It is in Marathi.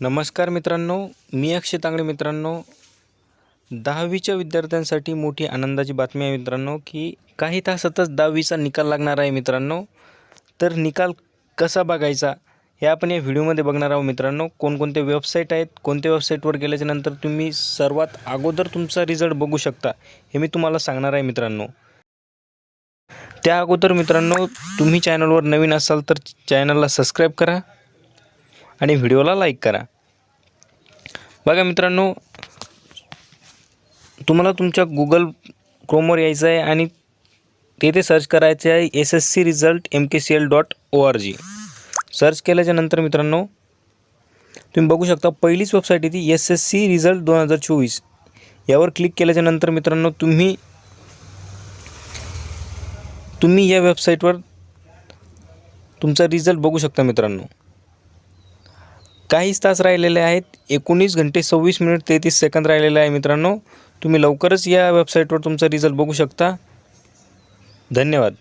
नमस्कार मित्रांनो मी अक्षय तांगडे मित्रांनो. दहावीच्या विद्यार्थ्यांसाठी मोठी आनंदाची बातमी आहे मित्रांनो की काही तासातच दहावीचा निकाल लागणार आहे मित्रांनो. तर निकाल कसा बघायचा हे आपण या व्हिडिओमध्ये बघणार आहोत मित्रांनो. कोणकोणते वेबसाईट आहेत कोणत्या वेबसाईटवर गेल्याच्यानंतर तुम्ही सर्वात अगोदर तुमचा रिझल्ट बघू शकता हे मी तुम्हाला सांगणार आहे मित्रांनो. त्या अगोदर मित्रांनो तुम्ही चॅनलवर नवीन असाल तर चॅनलला सबस्क्राईब करा. आणि व्हिडिओला लाईक करा. बघा मित्रांनो तुम्हाला तुमच्या गुगल क्रोमवर यायचं आहे आणि तेथे सर्च करायचे आहे S S C result M K C L dot O R G search केल्याच्यानंतर मित्रांनो तुम्ही बघू शकता पहिलीच वेबसाईट येते एस एस सी रिझल्ट दोन हजार चोवीस. यावर क्लिक केल्याच्यानंतर मित्रांनो तुम्ही तुम्ही या वेबसाईटवर तुमचा रिझल्ट बघू शकता मित्रांनो. काहीच तास राहिलेले आहेत. एकोणीस घंटे सव्वीस मिनिट तेहतीस सेकंद राहिलेले आहे मित्रांनो. तुम्ही लवकरच या वेबसाईटवर तुमचा रिझल्ट बघू शकता. धन्यवाद.